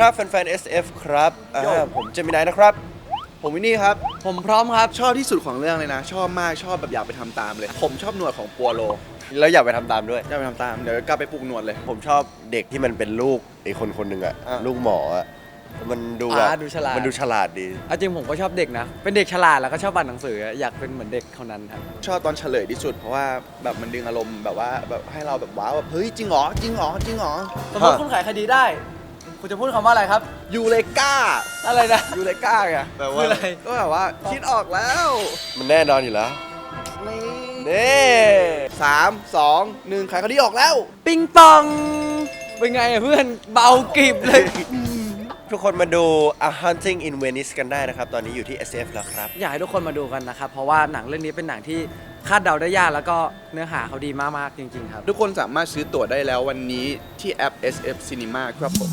ครับ แฟนๆ SF ครับอ่าผมเจมินายนะครับ ผมวินนี่ครับ ผมพร้อมครับ ชอบที่สุดของเรื่องเลยนะ ชอบมาก ชอบแบบอยากไปทำตามเลย ผมชอบหนวดของปัวโลแล้วอยากไปทำตามด้วย อยากไปทำตาม เดี๋ยวกลับไปปลูกหนวดเลย ผมชอบเด็กที่มันเป็นลูกไอ้คนคนหนึ่งอะอะ ลูกหมออะมันดูแบบอ่าดูฉลาด มันดูฉลาดดี เอาจริงผมก็ชอบเด็กนะ เป็นเด็กฉลาดแล้วก็ชอบอ่านหนังสืออยากเป็นเหมือนเด็กเท่านั้นครับ ชอบตอนเฉลยที่สุดเพราะว่าแบบมันดึงอารมณ์แบบว่าแบบให้เราแบบว้าวแบบเฮ้ยจริงเหรอจริงเหรอจริงเหรอสมมติคุณขายคดีได้ คุณจะพูดคำว่าอะไรครับ ยูเลก้าอะไรนะ ยูเลก้าไงแปลว่าคืออะไร ก็แบบว่าคิดออกแล้ว มันแน่นอนอยู่แล้วนี่นี่สามสองหนึ่งขายคดีออกแล้ว ปิงปอง เป็นไงอะเพื่อนเบากริบเลย ทุกคนมาดู A Hunting in Venice กันได้นะครับ ตอนนี้อยู่ที่ SF แล้วครับ อยากให้ทุกคนมาดูกันนะครับ เพราะว่าหนังเรื่องนี้เป็นหนังที่คาดเดาได้ยากแล้วก็เนื้อหาเขาดีมากๆจริง ๆ ครับ ทุกคนสามารถซื้อตั๋วได้แล้ววันนี้ที่แอป SF Cinema ครับผม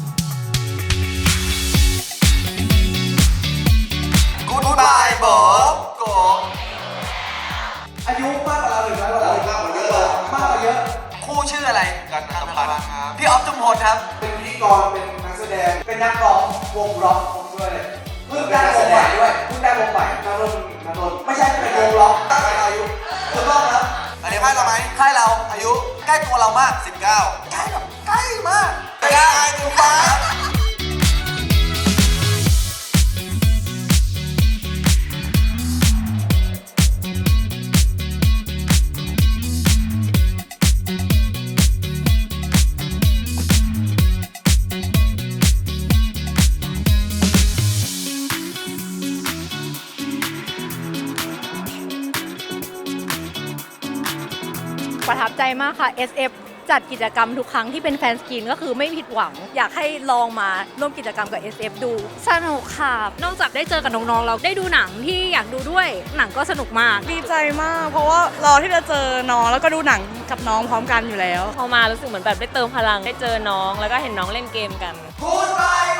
Goodbye บอกโกอายุมากกว่าเราหรือน้อยกว่าเรามากกว่าเยอะมากกว่าเยอะ คู่ชื่ออะไรกันอัมพันธ์ครับพี่ออฟจุมพลครับ เป็นพิธีกรเป็นนักแสดง เป็นนักร้องวงร็อกด้วยเพิ่งได้วงใหม่ด้วยเพิ่งได้วงใหม่นักร้องนักร้องไม่ใช่เป็นวงร็อกตั้งแต่อายุถูกต้องครับอันนี้ให้เราไหมค่ายเราอายุใกล้ตัวเรามาก 19 ใกล้แบบใกล้มากใกล้ถูกต้อ ประทับใจมากค่ะ SF จัดกิจกรรมทุกครั้งที่เป็นแฟนสกรีนก็คือไม่ผิดหวัง อยากให้ลองมาร่วมกิจกรรมกับ SF ดู สนุกค่ะ นอกจากได้เจอกับน้องๆเราได้ดูหนังที่อยากดูด้วยหนังก็สนุกมาก ดีใจมาก เพราะว่ารอที่จะเจอน้องแล้วก็ดูหนังกับน้องพร้อมกันอยู่แล้ว พอมารู้สึกเหมือนแบบได้เติมพลังได้เจอน้อง แล้วก็เห็นน้องเล่นเกมกัน Goodbye